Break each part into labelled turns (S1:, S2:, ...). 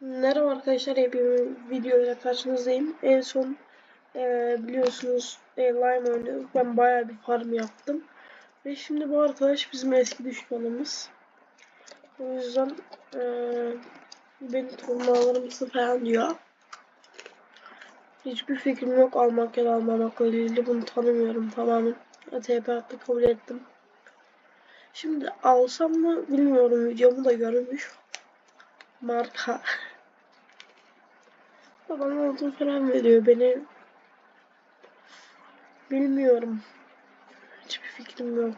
S1: Merhaba arkadaşlar, hepim videoyla karşınızdayım. En son e, biliyorsunuz e, Lime oynuyoruz. Ben bayağı bir farm yaptım. Ve şimdi bu arkadaş bizim eski düşmanımız. O yüzden e, beni turnuvalarımızı falan diyor. Hiçbir fikrim yok almak ya da almamakla ilgili. Bunu tanımıyorum tamamen. ATP hattı kabul ettim. Şimdi alsam mı bilmiyorum. Videomu da görmüş. Marka. Bana odun falan veriyor beni. Bilmiyorum. Hiçbir fikrim yok.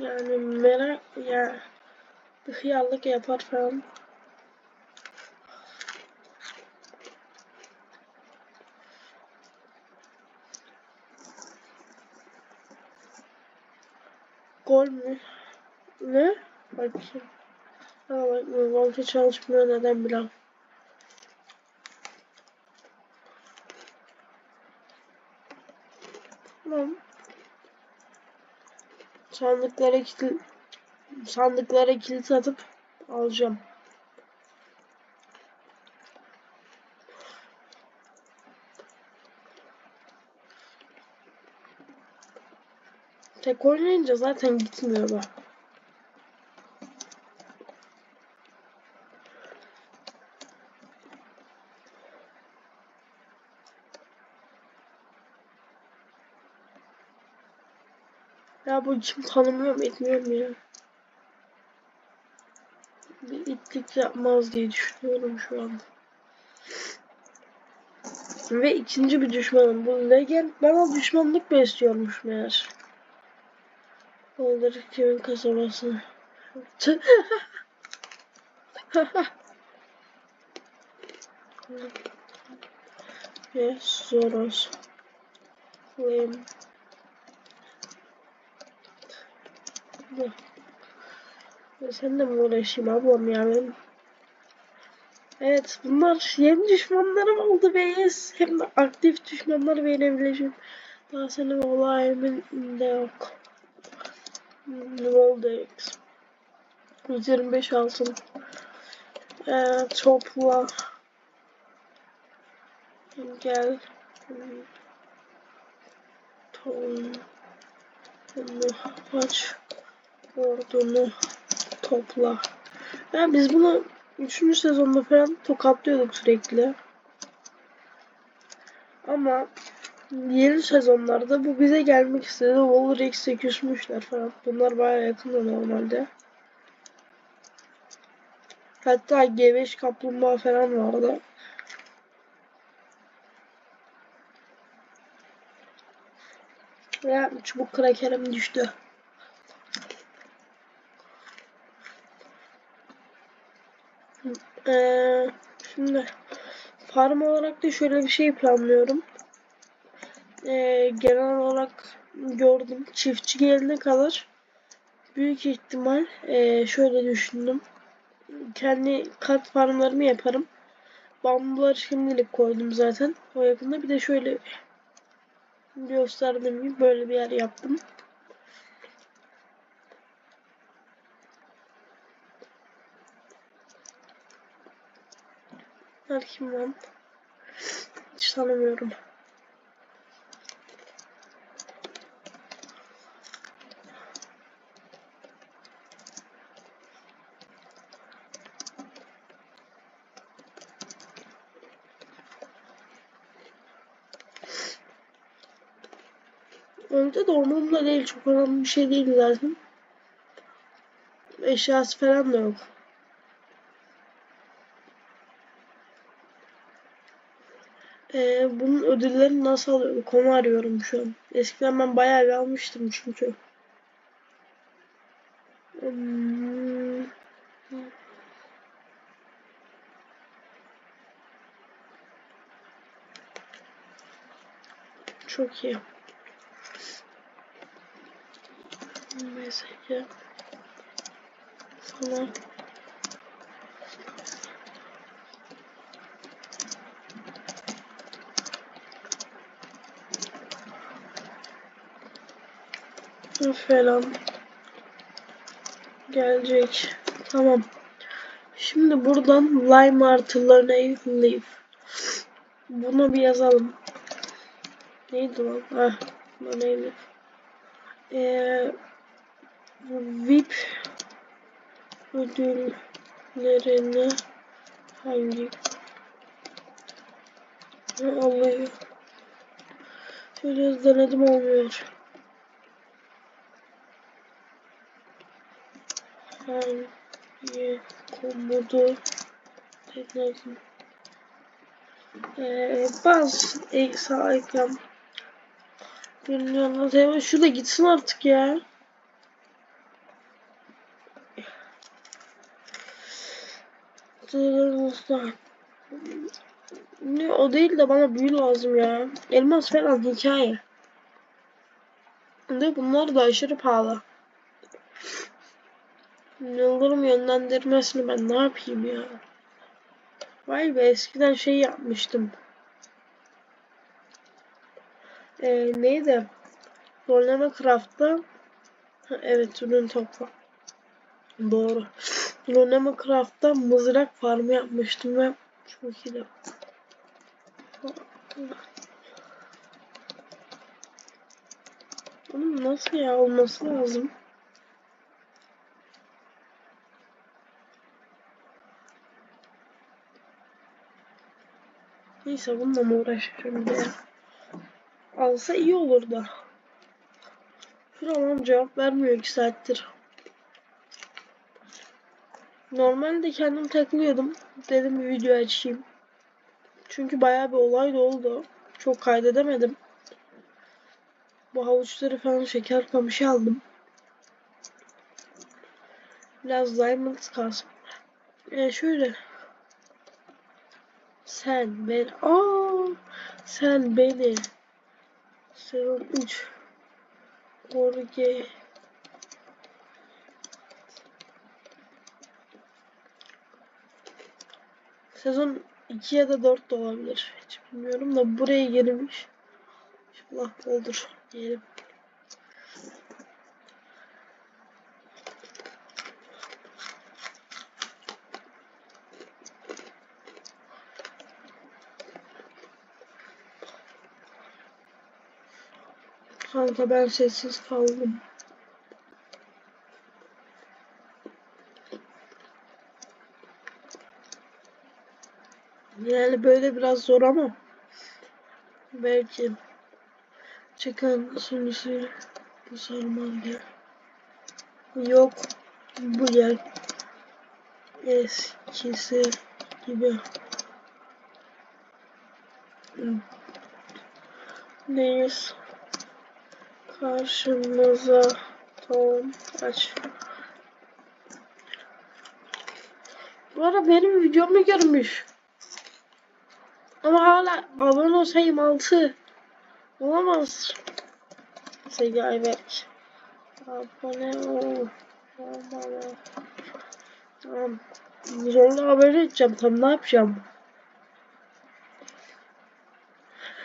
S1: Yani merak ya hıyarlık yapar falan. Gol mü? Ne? Bakayım. Ha bakmıyorum. Volta çalışmıyor neden bilmem. Tamam. Sandıklara kilit sandıklara kilit atıp alacağım. Tek oynayınca zaten gitmiyor bak. Ya bu kim tanımıyorum etmiyorum ya. Bir itlik yapmaz diye düşünüyorum şu an. Ve ikinci bir düşmanım. Bu Legend bana düşmanlık besliyormuş meğer. Olur kimin kasabasını. Ve Soros. Flame. Sen de mi uğraşayım ablam ya benim? Evet bunlar yeni düşmanlarım oldu beyiz. Hem de aktif düşmanlar beğenebileceğim. Daha senin olayımın de yok. Voldex. 125 altın. Ee, topla. Gel. Ton. Bunu aç. Ordunu topla. Yani biz bunu 3. sezonda falan tokatlıyorduk sürekli. Ama yeni sezonlarda bu bize gelmek istedi. Wolverix'e küsmüşler falan. Bunlar baya yakın normalde. Hatta G5 kaplumbağa falan vardı. Ve çubuk krakerim düştü. Ee, şimdi farm olarak da şöyle bir şey planlıyorum. Ee, genel olarak gördüm çiftçi gelene kadar büyük ihtimal e, şöyle düşündüm. Kendi kat farmlarımı yaparım. Bambuları şimdilik koydum zaten. O yakında bir de şöyle gösterdiğim gibi böyle bir yer yaptım. Bunlar? Hiç tanımıyorum. Önce de umurumda değil. Çok önemli bir şey değil zaten. Eşyası falan da yok. Ee, bunun ödüllerini nasıl alıyorduk onu arıyorum şu an. Eskiden ben bayağı bir almıştım çünkü. Çok iyi. Mesela sana falan gelecek. Tamam. Şimdi buradan lime artı learn leaf. Bunu bir yazalım. Neydi lan? Ah, learn leaf. Ee, VIP ödüllerini hangi alıyor? Şöyle denedim olmuyor. Hangi komodu denedim? Ee, baz e, sağ ekran görünüyor. Şu da gitsin artık ya. Ne o değil de bana büyü lazım ya. Elmas falan hikaye. De bunlar da aşırı pahalı. Yıldırım yönlendirmesini ben ne yapayım ya? Vay be eskiden şey yapmıştım. Ee, neydi? Rolleme Craft'ta evet ürün topla. Doğru. Rolleme Craft'ta mızrak farmı yapmıştım ve çok iyiydi. Onun nasıl ya olması lazım? Neyse bununla mı uğraşıyorum ya? Alsa iyi olur da. Şuramam cevap vermiyor 2 saattir. Normalde kendim takılıyordum. Dedim bir video açayım. Çünkü bayağı bir olay da oldu. Çok kaydedemedim. Bu havuçları falan şeker kamışı aldım. Biraz diamond kalsın. E şöyle. Sen ben aa sen beni sezon 3 Orge Sezon 2 ya da 4 de olabilir. Hiç bilmiyorum da buraya girmiş. İnşallah olur diyelim. Kanka ben sessiz kaldım. Yani böyle biraz zor ama belki çıkan sunusu bu sarmal gel. Yok bu gel. Eskisi gibi. Neyiz? Karşımıza tamam aç. Bu arada benim videomu görmüş. Ama hala abone sayım 6. Olamaz. Sevgili Ayberk. Abone ol. Abone. Tamam. Zorla abone edeceğim. Tam ne yapacağım?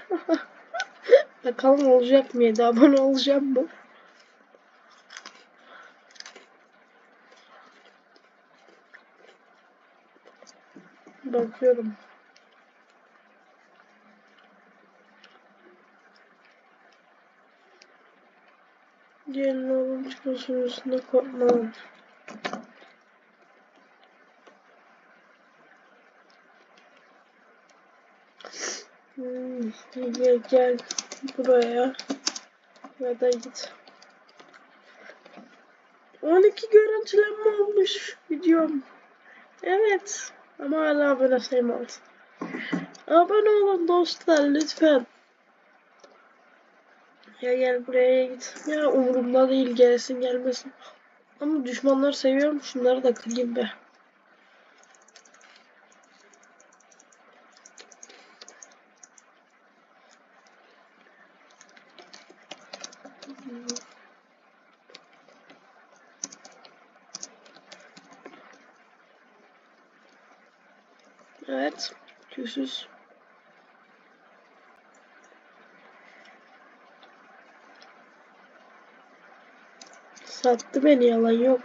S1: Bakalım olacak mı? 7 abone olacağım mı? Bakıyorum. Gelin oğlum çıkmasın üstünde korkmam. Hmm, gel, gel buraya ya da git. 12 görüntülenme olmuş videom. Evet ama hala abone sayılmaz. Abone olun dostlar lütfen. Ya gel buraya git. Ya umurumda değil gelsin gelmesin. Ama düşmanları seviyorum. Şunları da kırayım be. Evet. Küsüz. Sattı beni yalan yok.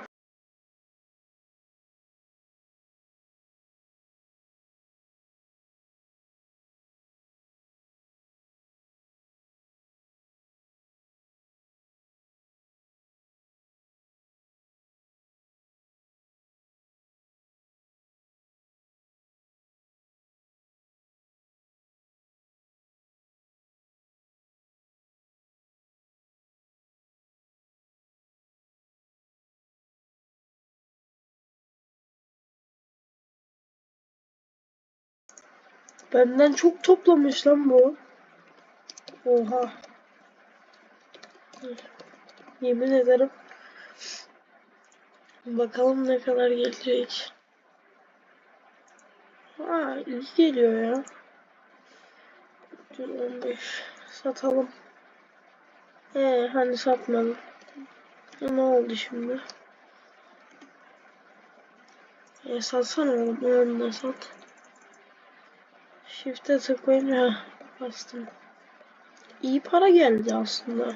S1: Benden çok toplamış lan bu. Oha. Yemin ederim. Bakalım ne kadar gelecek. Aa iyi geliyor ya. 15 satalım. Ee hani satmadım. Ne oldu şimdi? E satsana oğlum. Onu da sat. Shift'e tıklayınca bastım. İyi para geldi aslında.